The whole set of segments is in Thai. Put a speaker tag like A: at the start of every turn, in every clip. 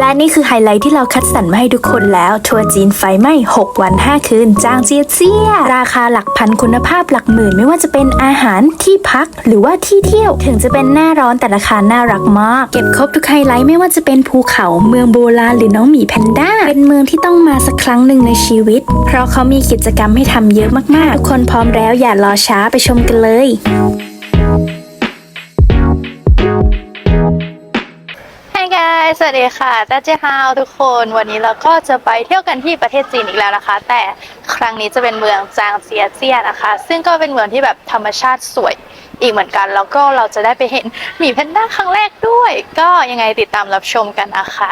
A: และนี่คือไฮไลท์ที่เราคัดสรรมาให้ทุกคนแล้ว ทัวร์จีนไฟไหม้ 6 วัน 5 คืนจางเจียเจีย ราคาหลักพันคุณภาพหลักหมื่น ไม่ว่าจะเป็นอาหารที่พักหรือว่าที่เที่ยว ถึงจะเป็นหน้าร้อนแต่ราคาน่ารักมาก เก็บครบทุกไฮไลท์ไม่ว่าจะเป็นภูเขาเมืองโบราณหรือน้องหมีแพนด้า เป็นเมืองที่ต้องมาสักครั้งหนึ่งในชีวิต เพราะเขามีกิจกรรมให้ทำเยอะมากๆทุกคนพร้อมแล้วอย่ารอช้าไปชมกันเลย
B: Hi guys สวัสดีค่ะตาเจฮาวทุกคน วันนี้เราก็จะไปเที่ยวกันที่ประเทศจีนอีกแล้วนะคะ แต่ครั้งนี้จะเป็นเมืองจางเจียเจี้ยนะคะ ซึ่งก็เป็นเมืองที่แบบธรรมชาติสวยอีกเหมือนกัน แล้วก็เราจะได้ไปเห็นหมีแพนด้าครั้งแรกด้วย ก็ยังไงติดตามรับชมกันนะคะ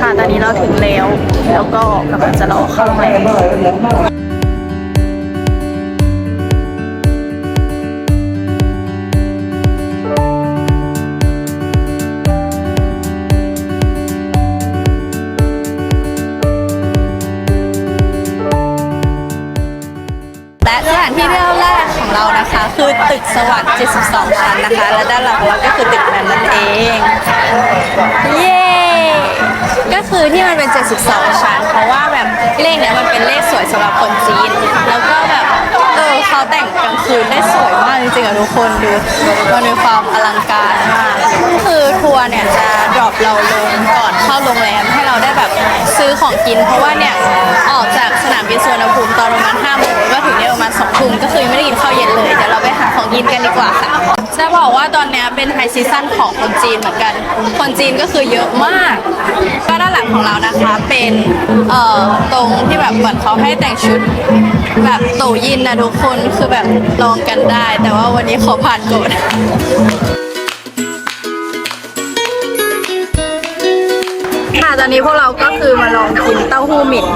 B: ค่ะตอนนี้เราถึงแล้ว แล้วก็กำลังจะรอเข้าโร วัสดิ์72 ชั้นนะคะ และด้านหลังเราก็คือตึกนั้นนั่นเอง เย้ ก็คือที่มันเป็น 72 ชั้น เพราะว่าแบบเลขเนี้ยมันเป็นเลขสวยสำหรับคนจีน แล้วก็แบบเออเขาแต่งกลางคืนได้สวยมากจริงๆอะทุกคนดูมันมีความอลังการมาก คือทัวร์เนี่ยจะดรอปเราลงก่อนเข้าโรงแรม แบบซื้อของกิน เพราะว่าเนี่ยออกจากสนามบินสุวรรณภูมิตอนประมาณ5โมงก็ถึงเนี่ยประมาณ2ทุ่มก็คือไม่ได้กินข้าวเย็นเลยเดี๋ยวเราไปหาของกินกันดีกว่าค่ะจะบอกว่าตอนนี้เป็นไฮซีซั่นของคนจีนเหมือนกัน คนจีนก็คือเยอะมาก ก็ด้านหลังของเรานะคะเป็นเอ่อตรงที่แบบเหมือนเขาให้แต่งชุด แบบโตยินนะทุกคนคือแบบลองกันได้ แต่ว่าวันนี้ขอผ่านก่อน ตอนนี้พวกเราก็คือมาลองกินเต้าหู้หมิ่น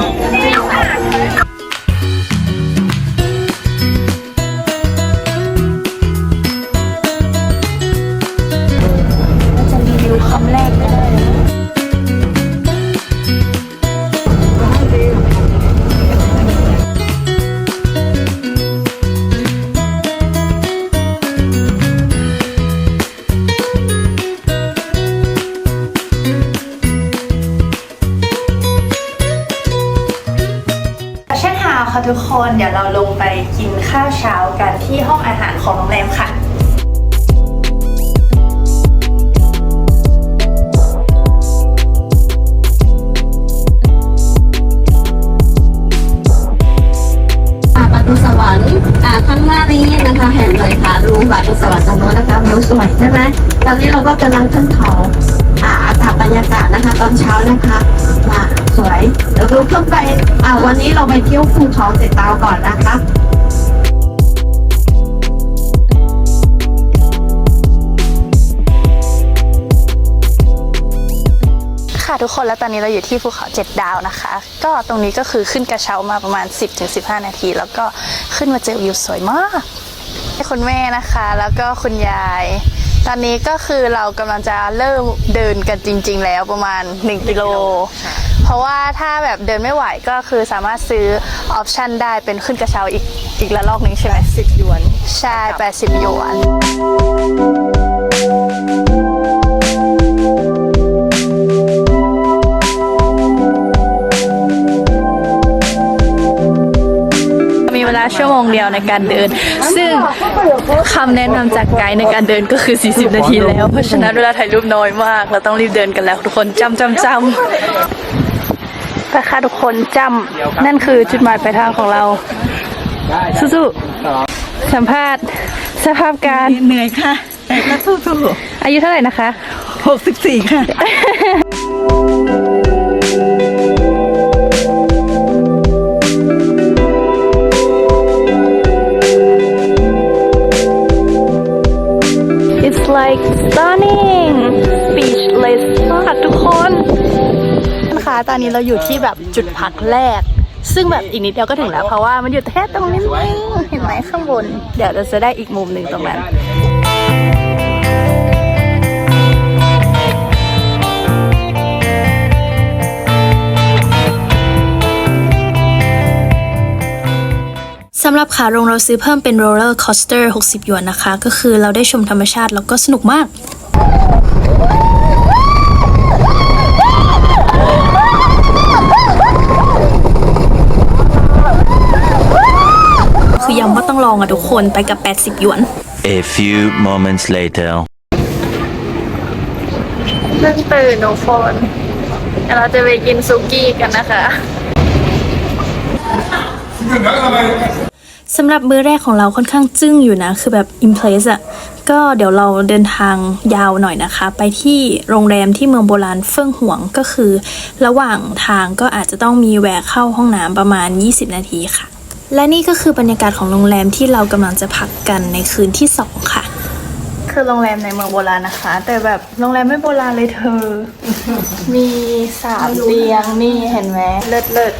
B: นี้นะ
C: คะเห็นเลยค่ะรูประตูสวรรค์ตรงโน้นนะคะวิวสวยใช่ไหมตอนนี้เราก็กำลังขึ้นเขาอ่าอากาศบรรยากาศนะคะ ตอนเช้านะคะอ่าสวยเดี๋ยวดูขึ้นไปอ่าวันนี้เราไปเที่ยวภูเขาเสร็จตาวก่อนนะคะ
B: ค่ะทุกคนแล้วตอนนี้เราอยู่ที่ภูเขาเจ็ดดาวนะคะ ก็ตรงนี้ก็คือขึ้นกระเช้ามาประมาณ 10-15 นาที แล้วก็ขึ้นมาเจอวิวสวยมาก คุณแม่นะคะ แล้วก็คุณยาย ตอนนี้ก็คือเรากำลังจะเริ่มเดินกันจริง ๆ แล้วประมาณ 1กิโล เพราะว่าถ้าแบบเดินไม่ไหวก็คือสามารถซื้อออปชันได้เป็นขึ้นกระเช้าอีกอีกละลอกหนึงใช่ไหม10หยวน ใช่ 80หยวน เดียวในการเดิน ซึ่งคำแนะนำจากไกด์ในการเดินก็คือ 40 นาทีแล้ว เพราะฉะนั้นเวลาถ่ายรูปน้อยมาก เราต้องรีบเดินกันแล้ว ทุกคนจำจำจำไปค่ะทุกคนจำนั่นคือจุดหมายปลายทางของเรา สู้ๆสัมภาษณ์สภาพการ
D: เหนื่อยค่ะแต่ก็สู้
B: อายุเท่าไหร่นะคะ
D: ๆ64 ค่ะ
B: stunning speechless มากทุกคนนะคะตอนนี้เราอยู่ที่แบบจุดพักแรก ซึ่งแบบอีกนิดเดียวก็ถึงแล้ว เพราะว่ามันอยู่แค่ตรงนี้เองเห็นไหมข้างบน เดี๋ยวเราจะได้อีกมุมหนึ่งตรงนั้นำ
A: หรับขาลงเราซื้อเพิ่มเป็นโรลเลอร์คอสเตอร์60 หยวนนะคะ ก็คือเราได้ชมธรรมชาติแล้วก็สนุกมากคือย้ำว่าต้องลองอะทุกคนไปกับ 80 หยวน
E: A few moments later.
B: เพิ่งตื่นทุกคนเดี๋ยวเราจะไปกินซุกี้กันนะคะ
A: สำหรับมื้อแรกของเราค่อนข้างจึ้งอยู่นะ คือแบบ i m p r e s s อะก็เดี๋ยวเราเดินทางยาวหน่อยนะคะ ไปที่โรงแรมที่เมืองโบราณเฟิ่งหวงก็คือ ระหว่างทางก็อาจจะต้องมีแวะเข้าห้องน้ำประมาณ 20 นาทีค่ะ และนี่ก็คือบรรยากาศของโรงแรมที่เรากำลังจะพักกันในคืนที่ 2 ค่ะ คือโรงแรมในเมืองโบราณนะคะ แต่แบบโรงแรมไม่โบราณเลยเธอ มีสามเตียงนี่เห็นไหมเลิศเลิศ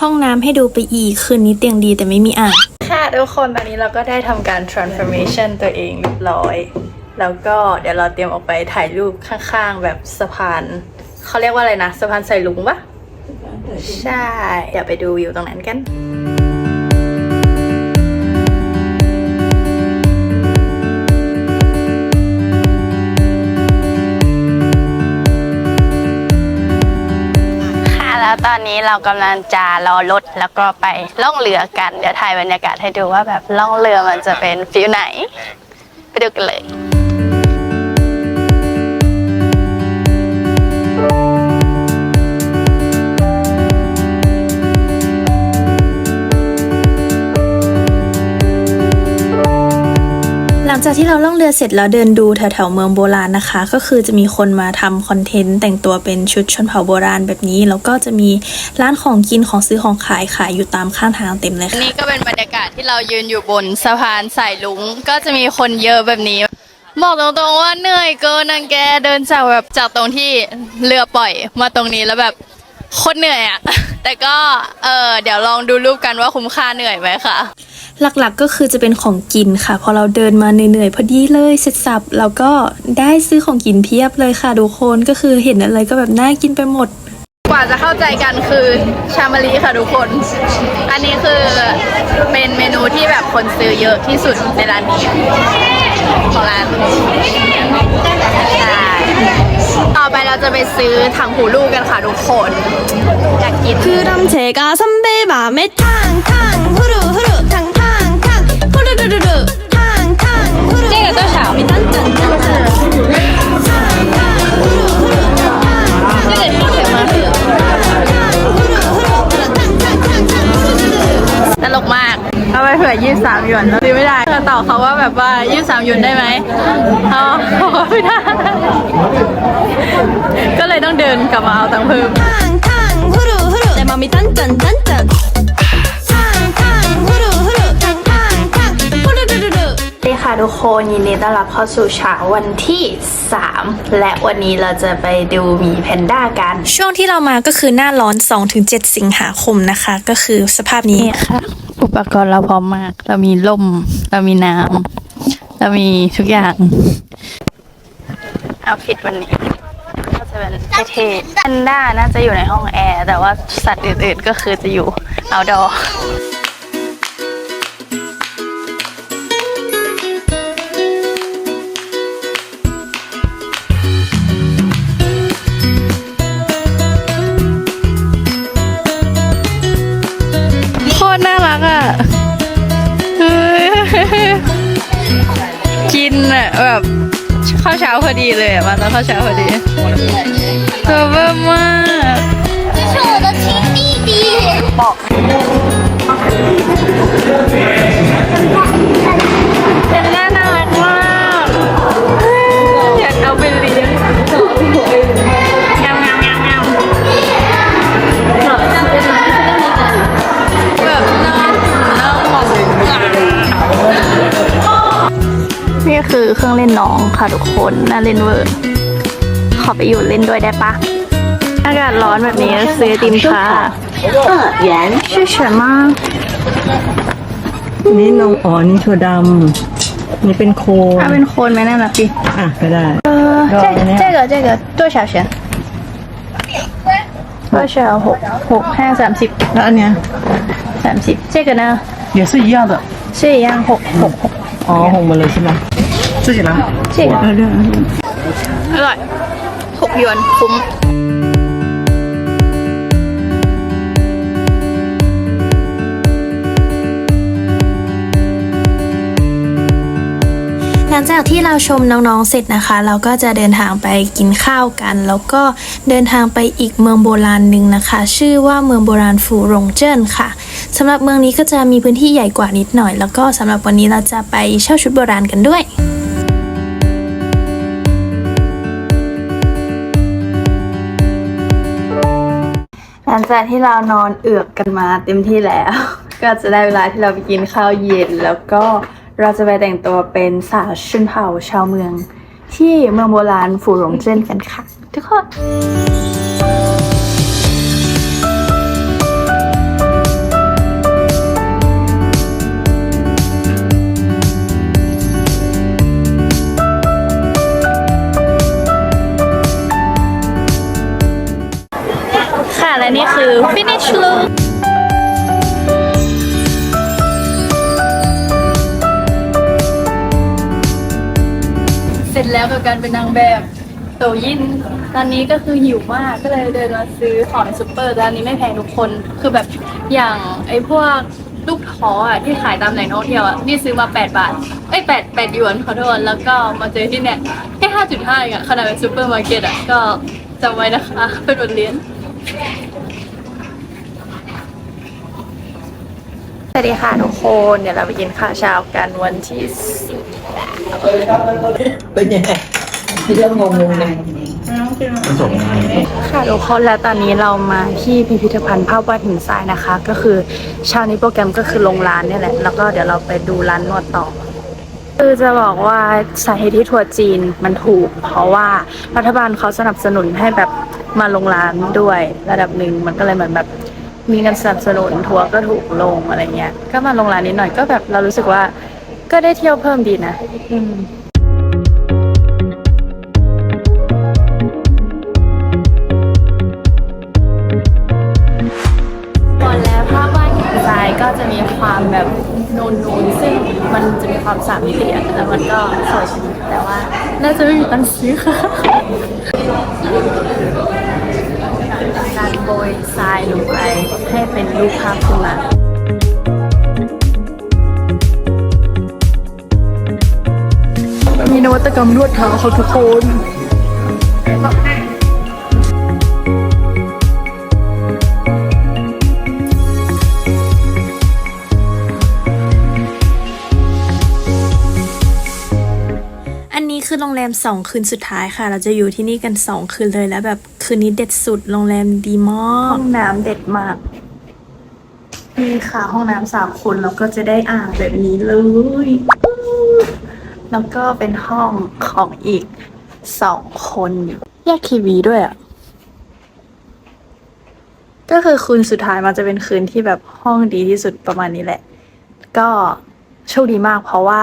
A: ห้องน้ำให้ดูไปอีก คืนนี้เตียงดีแต่ไม่มีอ่างค่ะทุกคนตอนนี้เราก็ได้ทำการ transformation ตัวเองเรียบร้อย แล้วก็เดี๋ยวเราเตรียมออกไปถ่ายรูปข้างๆ แบบสะพานเขาเรียกว่าอะไรนะ สะพานใส่ลุงปะใช่ เดี๋ยวไปดูวิวตรงนั้นกัน
B: แล้วตอนนี้เรากำลังจะรอรถแล้วก็ไปล่องเรือกัน เดี๋ยวถ่ายบรรยากาศให้ดูว่าแบบล่องเรือมันจะเป็นฟิลไหน ไปดูกันเลย
A: งจากที่เราล่องเรือเสร็จแล้วเดินดูแถวๆเมืองโบราณนะคะ ก็คือจะมีคนมาทำคอนเทนต์แต่งตัวเป็นชุดชนเผ่าโบราณแบบนี้ แล้วก็จะมีร้านของกินของซื้อของขายขายอยู่ตามข้างทางเต็มเลยค่ะ
B: นี่ก็เป็นบรรยากาศที่เรายืนอยู่บนสะพานสายลุงก็จะมีคนเยอะแบบนี้บอกตรงๆว่าเหนื่อยเกินนังแกเดินจากแบบจากตรงที่เรือปล่อยมาตรงนี้แล้วแบบ โคตรเหนื่อยอะ แต่ก็เออเดี๋ยวลองดูรูปกันว่าคุ้มค่าเหนื่อยไหมคะ
A: หลักๆก็คือจะเป็นของกินค่ะ พอเราเดินมาเหนื่อยๆพอดีเลยเสร็จสับแล้วก็ได้ซื้อของกินเพียบเลยค่ะทุกคนก็คือเห็นอะไรก็แบบน่ากินไปหมด
B: กว่าจะเข้าใจกันคือชามารีค่ะทุกคน อันนี้คือเป็นเมนูที่แบบคนซื้อเยอะที่สุดในร้านนี้ของร้านใช่ ต่อไปเราจะไปซื้อถังหูลูกกันค่ะทุกคน อยากกิน
F: 그럼 제가 선배 맘에 탕탕 후루 후루 탕탕탕 후루루루루 탕탕 후루
B: 这个多少
F: 딴딴딴딴
B: 这个听起来蛮好ตลกมาก เอาไปเผื่อยี่สามหยวนแล้วซื้อไม่ได้เธอตอบเขาว่าแบบว่ายี่สามหยวนได้ไหมเขาเขาบอกว่าไม่ได้ ก็เลยต้องเดินกลับมาเอาตังค์เพิ่ม
F: 탕탕 후루 후루 내 맘이 딴딴딴딴
A: ทุกคนยินดีต้อนรับเข้าสู่เช้าวันที่ 3 และวันนี้เราจะไปดูหมีแพนด้ากัน ช่วงที่เรามาก็คือหน้าร้อน 2-7 สิงหาคมนะคะ ก็คือสภาพนี้
B: นี่ค่ะ อุปกรณ์เราพร้อมมาก เรามีล่ม เรามีน้ำเรามีทุกอย่าง เอาผิดวันนี้ก็จะเป็นเท่ๆแพนด้าน่าจะอยู่ในห้องแอร์ แต่ว่าสัตว์อื่นๆก็คือจะอยู่เอาดอ น่ารักอะกินอะแบบข้าวเช้าพอดีเลยอะมาตอนข้าวเช้าพอดีตัวเบิ่มมากเป็นนี่คือเครื่องเล่นน้องค่ะทุกคน น่าเล่นเวอร์ ขอไปอยู่เล่นด้วยได้ปะ อากาศร้อนแบบนี้ซื้อไอติมค่ะ
C: 二元
B: 是什么
D: นี่นมอ๋อนี่ถั่วดำ นี่เป็นโคน
B: ถ้าเป็นโคนไหมน่ารักดิ
D: อ่ะก็ได้
B: 呃，这
D: 多少钱
B: 这个这个多少钱？多少หกหกห้าสามสิบ
D: แล้วอันเนี้ย
B: สามสิบ这个呢？
D: 也是一样的。
B: 是一样หกหกหก
D: 哦，红的了是吗？自己拿。
B: 这个
D: 呃， 对。
B: อร่อยหกหยวนคุ้ม
A: หลังจากที่เราชมน้องๆเสร็จนะคะ เราก็จะเดินทางไปกินข้าวกัน แล้วก็เดินทางไปอีกเมืองโบราณหนึ่งนะคะ ชื่อว่าเมืองโบราณฟูหลงเจิ้นค่ะสำหรับเมืองนี้ก็จะมีพื้นที่ใหญ่กว่านิดหน่อย แล้วก็สำหรับวันนี้เราจะไปเช่าชุดโบราณกันด้วย
B: ลังจากที่เรานอนเอือกกันมาเต็มที่แล้ว ก็จะได้เวลาที่เราไปกินข้าวเย็น แล้วก็เราจะไปแต่งตัวเป็นสาวชนเผ่าชาวเมือง ที่เมืองโบราณฝูหลงเจิ้นกันค่ะ ทุกคน และนี่คือ finish look เสร็จแล้วกับการเป็นนางแบบโตยินตอนนี้ก็คือหิวมากก็เลยเดินมาซื้อของในซูเปอร์ร้านนี้ไม่แพงทุกคน คือแบบอย่างไอ้พวกลูกท้ออะที่ขายตามแหล่งท่องเที่ยวอะนี่ซื้อมา 8 บาทเอ้ย8 8หยวนขอโทษแล้วก็มาเจอที่เนี่ยแค่5.5อะขนาดเป็นซูเปอร์มาร์เก็ตอะก็จำไว้นะคะ เป็นบทเรียน วัสดีค่ะทุกคนเดี๋ยวเราไปกินข้าวเช้ากันวันที่สิบ
D: เป็นยังไงเรื่องงงงเลย
B: ค่ะทุกคนและตอนนี้เรามาที่พิพิธภัณฑ์ภาพวาดหินทรายนะคะ ก็คือเช้านี้โปรแกรมก็คือลงร้านเนี่ยแหละแล้วก็เดี๋ยวเราไปดูร้านนวดต่อคือจะบอกว่าสาเหตุที่ทัวร์จีนมันถูก เพราะว่ารัฐบาลเขาสนับสนุนให้แบบมาลงร้านด้วยระดับหนึ่งมันก็เลยเหมือนแบบ มีเงินสนับสนุนทัวร์ก็ถูกลงอะไรเงี้ย ก็มาลงร้านนิดหน่อยก็แบบเรารู้สึกว่าก็ได้เที่ยวเพิ่มดีนะ อืมก่อนแล้วภาพวาดหินทรายก็จะมีความแบบนูนๆซึ่งมันจะมีความสามมิติอะแล้วมันก็สวยชิแต่ว่า น่าจะไม่มีตังค์ซื้อค่ะ การโบยทรายลงไปให้เป็นรูปภาพขึ้นมามีนวัตกรรมนวดเท้าเขาทุกคน
A: อันนี้คือโรงแรมสองคืนสุดท้ายค่ะ เราจะอยู่ที่นี่กันสองคืนเลยแล้วแบบ คืนนี้เด็ดสุด โรงแรมดีมาก
B: ห้องน้ำเด็ดมาก นี่ค่ะ ห้องน้ำสามคนแล้วก็จะได้อ่างแบบนี้เลย แล้วก็เป็นห้องของอีกสองคนแยกทีวีด้วยอะ ก็คือคืนสุดท้ายมันจะเป็นคืนที่แบบห้องดีที่สุดประมาณนี้แหละ ก็โชคดีมากเพราะว่า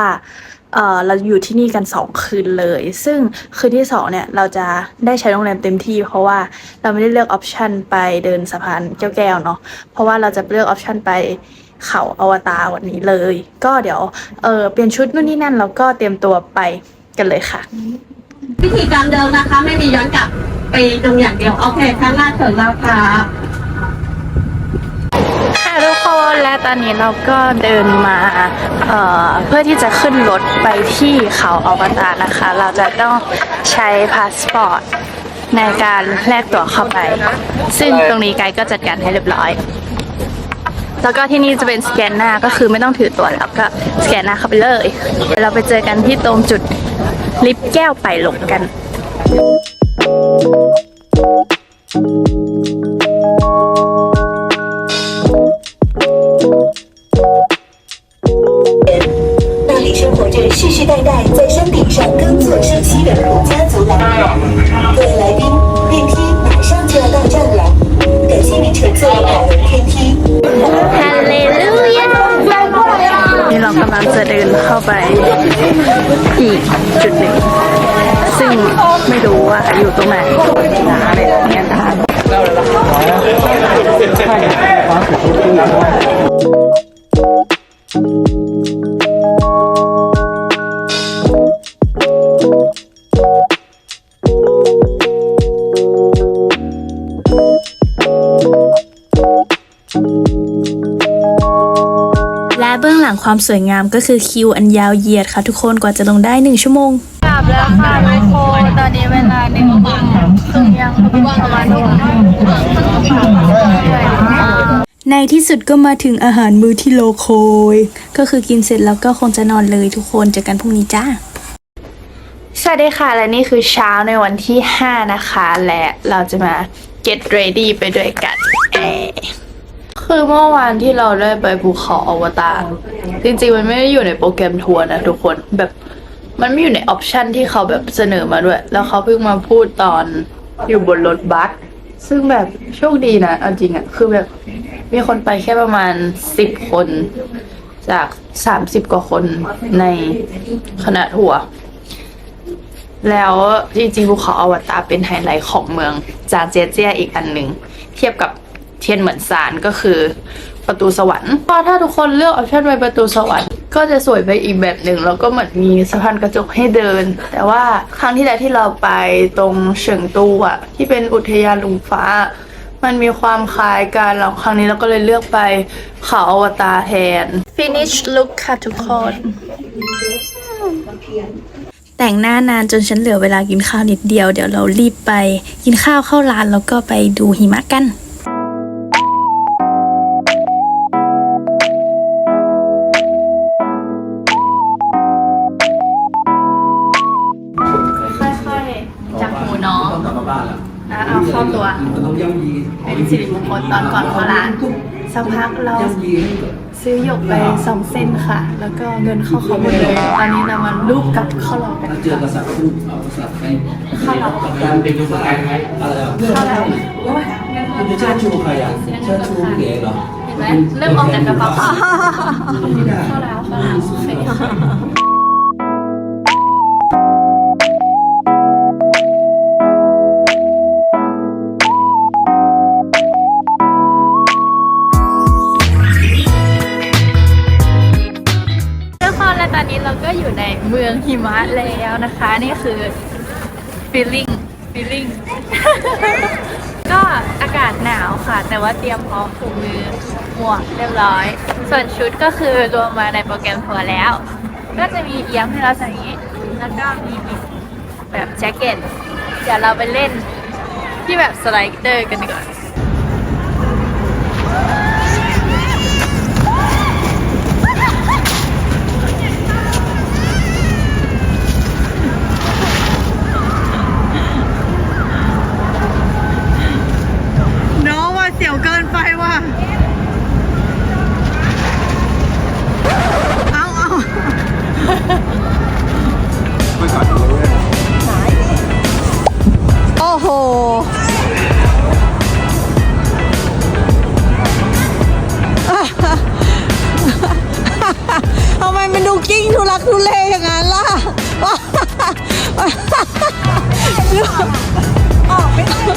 B: เอ่อเราอยู่ที่นี่กันสองคืนเลย ซึ่งคืนที่สองเนี่ย เราจะได้ใช้โรงแรมเต็มที่ เพราะว่าเราไม่ได้เลือกออปชันไปเดินสะพานแก้วๆเนาะเพราะว่าเราจะเลือกออปชันไปเขาอวตารวันนี้เลย ก็เดี๋ยวเออเปลี่ยนชุดนู่นนี่นั่นแล้วก็เตรียมตัวไปกันเลยค่ะ
C: วิธีการเดิมนะคะ ไม่มีย้อนกลับไปตรงอย่างเดียวโอเคข้างหน้าถึงแล้วครับ
B: ค่ะ นและตอนนี้เราก็เดินมาเเพื่อที่จะขึ้นรถไปที่เขาอวตารนะคะ เราจะต้องใช้พาสปอร์ตในการแลกตั๋วเข้าไป ซึ่งตรงนี้ไกด์ก็จัดการให้เรียบร้อย แล้วก็ที่นี่จะเป็นสแกนหน้าก็คือไม่ต้องถือตั๋วแล้วก็สแกนหน้าเข้าไปเลยเดี๋ยวเราไปเจอกันที่ตรงจุดลิฟต์แก้วไปหลงกัน
G: 那
B: ดินเข้าไปอีกจุดหนึ่ง ซึ่งไม่รู้ว่าอยู่ตรงไหนนะอะไรอย่างเงี้ยนะคะ ความสวยงามก็คือคิวอันยาวเหยียดค่ะ ทุกคนกว่าจะลงได้ 1 ชั่วโมง
A: กลับแล้วค่ะทุกคนตอนนี้เวลาหนึ่งโมงครึ่งยังประมาณนี้
B: ในที่สุดก็มาถึงอาหารมื้อที่โลโคย ก็คือกินเสร็จแล้วก็คงจะนอนเลยทุกคนเจอกันพรุ่งนี้จ้าสวัสดีค่ะ และนี่คือเช้าในวันที่ 5 นะคะ และเราจะมา get ready ไปด้วยกันเอ่อ คือเมื่อวานที่เราได้ไปภูเขาอวตารจริงๆ มันไม่ได้อยู่ในโปรแกรมทัวร์นะทุกคนแบบมันไม่อยู่ในออปชันที่เขาแบบเสนอมาด้วย แล้วเขาเพิ่งมาพูดตอนอยู่บนรถบัสซึ่งแบบโชคดีนะเอาจริงอะคือแบบมีคนไปแค่ประมาณสิบคน จากสามสิบกว่าคนในคณะทัวร์แล้วจริงๆภูเขาอวตารเป็นไฮไลท์ของเมืองจางเจียเจียอีกอันหนึ่งเทียบกับ เทียนเหมือนซานก็คือประตูสวรรค์ก็ถ้าทุกคนเลือกออปชั่นไปประตูสวรรค์ก็จะสวยไปอีกแบบหนึ่งแล้วก็เหมือนมีสะพานกระจกให้เดิน แต่ว่าครั้งที่แล้วที่เราไปตรงเฉิงตูอะที่เป็นอุทยานลุงฟ้า มันมีความคล้ายกันแล้วครั้งนี้เราก็เลยเลือกไปเขาอวตารแทน finish look ค่ะทุกคนแต่งหน้านานจนฉันเหลือเวลากินข้าวนิดเดียว เดี๋ยวเรารีบไปกินข้าวเข้าร้านแล้วก็ไปดูหิมะกัน เป็นสิริมงคลตอนก่อนเข้าร้านสักพักเราซื้อหยกไปสองเส้นค่ะ แล้วก็เงินเข้าเขาหมดเลย ตอนนี้เรามารูปกับข้าวหลอกกัน
H: เจอกษัตริย์พูดเอากษัตริย์ไป
B: ข้าวหลอก
H: การเป็นกษัตริย์ไหมอะไรอะ
B: ข้าวหลอก
H: คุณจะเชิดชูใครอะเชิดชูเก๋เหรอ
B: เห็นไหมเริ่มออกจากกระเป๋าข้าว
H: ไม่ได้
B: แล้วข้าวแล้ว หิมะแล้วนะคะ นี่คือ feeling feeling ก็อากาศหนาวค่ะ แต่ว่าเตรียมพร้อมถุงมือหมวกเรียบร้อย ส่วนชุดก็คือรวมมาในโปรแกรมทัวร์แล้ว ก็จะมีเอี๊ยมให้เราใส่นี้แล้วก็มีแบบแจ็คเก็ตเดี๋ยวเราไปเล่นที่แบบสไลเดอร์กันดีกว่า
I: เสียวเกินไปว่ะเอาเอา
A: โอ้โห
I: ทำไมมันดูกิ้งทุลักทุเลอย่างนั้นล่ะออกไม่ได้ดู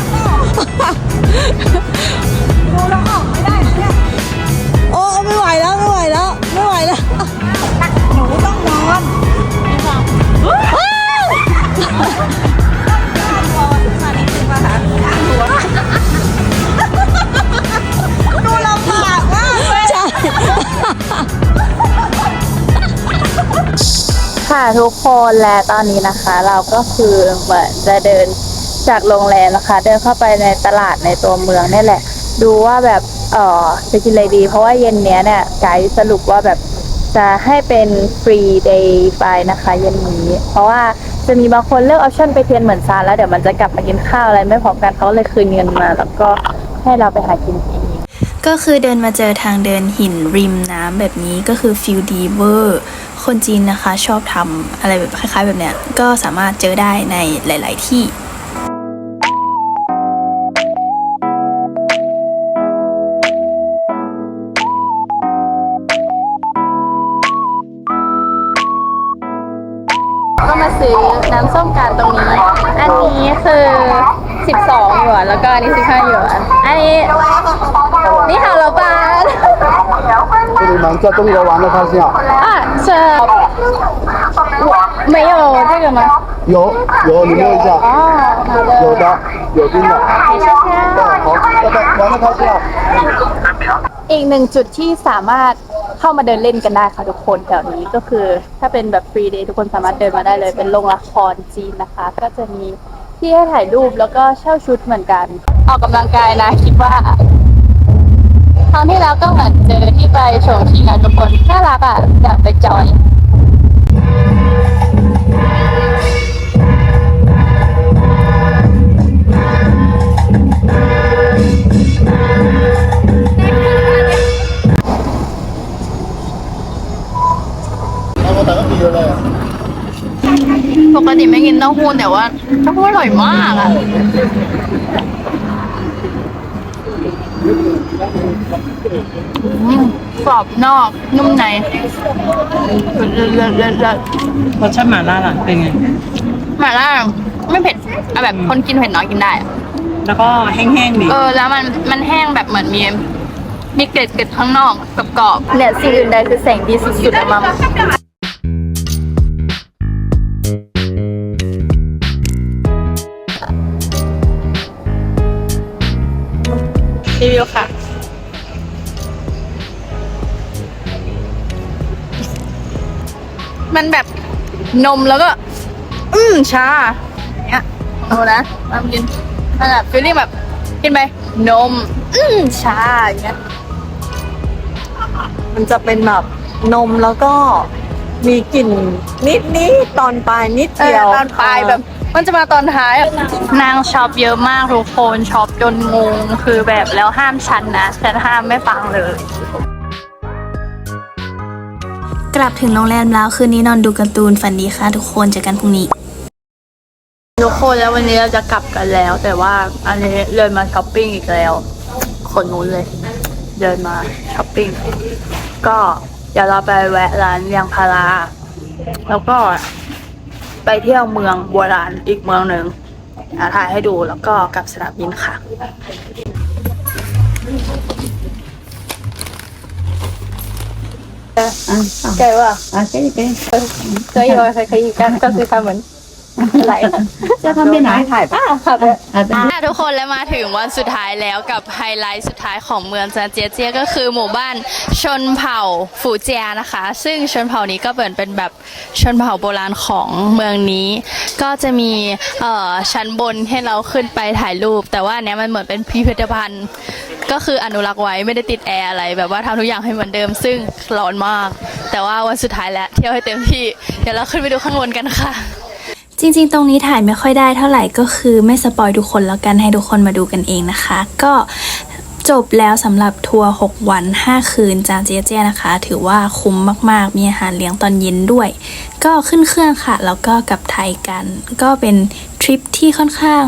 B: ทุกคนและตอนนี้นะคะ เราก็คือเหมือนจะเดินจากโรงแรมนะคะ เดินเข้าไปในตลาดในตัวเมืองนี่แหละ ดูว่าแบบเออจะกินอะไรดี เพราะว่าเย็นเนี้ยเนี่ยไกด์สรุปว่าแบบจะให้เป็นฟรีเดย์ไปนะคะเย็นนี้ เพราะว่าจะมีบางคนเลือกออปชั่นไปเทียนเหมือนซานแล้วเดี๋ยวมันจะกลับมากินข้าวอะไรไม่พร้อมกันเขาเลยคืนเงินมา แล้วก็ให้เราไปหากินเองก็คือเดินมาเจอทางเดินหินริมน้ำแบบนี้ก็คือฟิลดีเวอร์ คนจีนนะคะชอบทำอะไรแบบคล้ายๆ แบบเนี้ยก็สามารถเจอได้ในหลาย ๆ ที่ก็มาซื้อน้ำส้มกันตรงนี้ อันนี้คือ 12 หยวน แล้วก็อันนี้ 15 หยวน อันนี้ นี่ค่ะเราปา
J: 这里能在东国玩的开心啊！
B: 啊，这没有这个吗？
J: 有有，你摸一下，
B: 哦，好的。
J: 有的有冰的。对，好，拜拜，玩的开心啊！
B: อีกหนึ่งจุดที่สามารถ เข้ามาเดินเล่นกันได้ค่ะทุกคนแถวนี้ก็คือ ถ้าเป็นแบบฟรีเดย์ทุกคนสามารถเดินมาได้เลยเป็นโรงละครจีนนะคะ ก็จะมีที่ให้ถ่ายรูปแล้วก็เช่าชุดเหมือนกัน ออกกำลังกายนะคิดว่า ค รั้งที่แล้วก็เหมือนเจอที่ไปโชว์ชิงอะทุกคนน่ารักอะอยากไปจอยปกติไม่กินเต้าหู้แต่ว่าเต้าหู้อร่อยมากอะ อืม กรอบนอก นุ่มในเลิศเลิศเลิศเลิศ
D: รสชาติหม่าล่าล่ะเป็นไง
B: หม่าล่าไม่เผ็ดเอาแบบคนกินเผ็ดน้อยกินได้อะ
D: แล้วก็แห้งๆดี
B: เออ แล้วมันมันแห้งแบบเหมือนมีมีเกล็ดเกล็ดข้างนอกกับกรอบๆเนี่ยสิ่งอื่นใดคือแสงดีสุดๆอะมัมรีวิวค่ะ มันแบบนมแล้วก็ อืมชาเนี่ยเอานะตามกินมันแบบฟีลลิ่งแบบกินไปนม อืมชาอย่างเงี้ย
D: มันจะเป็นแบบนมแล้วก็มีกลิ่นนิดนิดๆตอนปลายนิด
B: เอ
D: เดี
B: อ
D: ยว
B: ตอนปลายแบบ มันจะมาตอนท้ายอะนางช็อปเยอะมากทุกคนช็อปจนงงคือแบบแล้วห้ามฉันนะฉันห้ามไม่ฟังเลย
A: กลับถึงโรงแรมแล้วคืนนี้นอนดูการ์ตูนฝันดีค่ะทุกคนเจอกันพรุ่งนี้
B: ทุกคนแล้ววันนี้เราจะกลับกันแล้ว แต่ว่าอันนี้เดินมาช้อปปิ้งอีกแล้ว คนนู้นเลย เดินมาช้อปปิ้งก็เดี๋ยวเราไปแวะร้านยางพาราแล้วก็ไปเที่ยวเมืองโบราณอีกเมืองหนึ่งถ่ายให้ดูแล้วก็กลับสนามบินค่ะ ใช่ป่ะอะใช่ใช่เคยว่าเคยกันก็คื อทำเหมือนอะไร
D: จะทำเป็นไหนถ่ายปะ
B: อะทุกคนแล้วมาถึงวันสุดท้ายแล้วกับไฮไลท์สุดท้ายของเมืองจานเจียเจียก็คือหมู่บ้านชนเผ่าฝูเจียนะคะ ซึ่งชนเผ่านี้ก็เปิดเป็นแบบชนเผ่าโบราณของเมืองนี้ ก็จะมีเอ่อชั้นบนให้เราขึ้นไปถ่ายรูป แต่ว่าอันเนี้ยมันเหมือนเป็นพิพิธภัณฑ์ก็คืออนุรักษ์ไว้ไม่ได้ติดแอร์อะไร แบบว่าทำทุกอย่างให้เหมือนเดิม ซึ่งร้อนมาก แต่ว่าวันสุดท้ายแล้วเที่ยวให้เต็มที่ เดี๋ยวเราขึ้นไปดูข้างบนกันค่ะ
A: จริงๆ ตรงนี้ถ่ายไม่ค่อยได้เท่าไหร่ก็คือไม่สปอยทุกคนแล้วกันให้ทุกคนมาดูกันเองนะคะ ก็จบแล้วสำหรับทัวร์ 6 วัน 5 คืนจางเจียเจียนะคะ ถือว่าคุ้มมากๆ มีอาหารเลี้ยงตอนเย็นด้วย ก็ขึ้นเครื่องค่ะ แล้วก็กลับไทยกัน ก็เป็นทริปที่ค่อนข้าง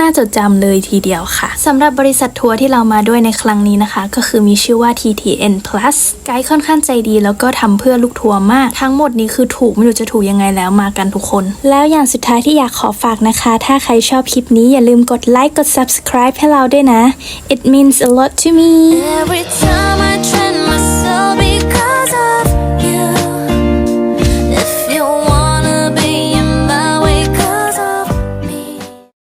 A: น่าจดจำเลยทีเดียวค่ะสำหรับบริษัททัวร์ที่เรามาด้วยในครั้งนี้นะคะ ก็คือมีชื่อว่า TTN Plus ไกด์ค่อนข้างใจดีแล้วก็ทำเพื่อลูกทัวร์มาก ทั้งหมดนี้คือถูกไม่รู้จะถูกยังไงแล้วมากันทุกคน แล้วอย่างสุดท้ายที่อยากขอฝากนะคะ ถ้าใครชอบคลิปนี้อย่าลืมกดไลค์กด subscribe ให้เราด้วยนะ it means a lot to me
F: Every time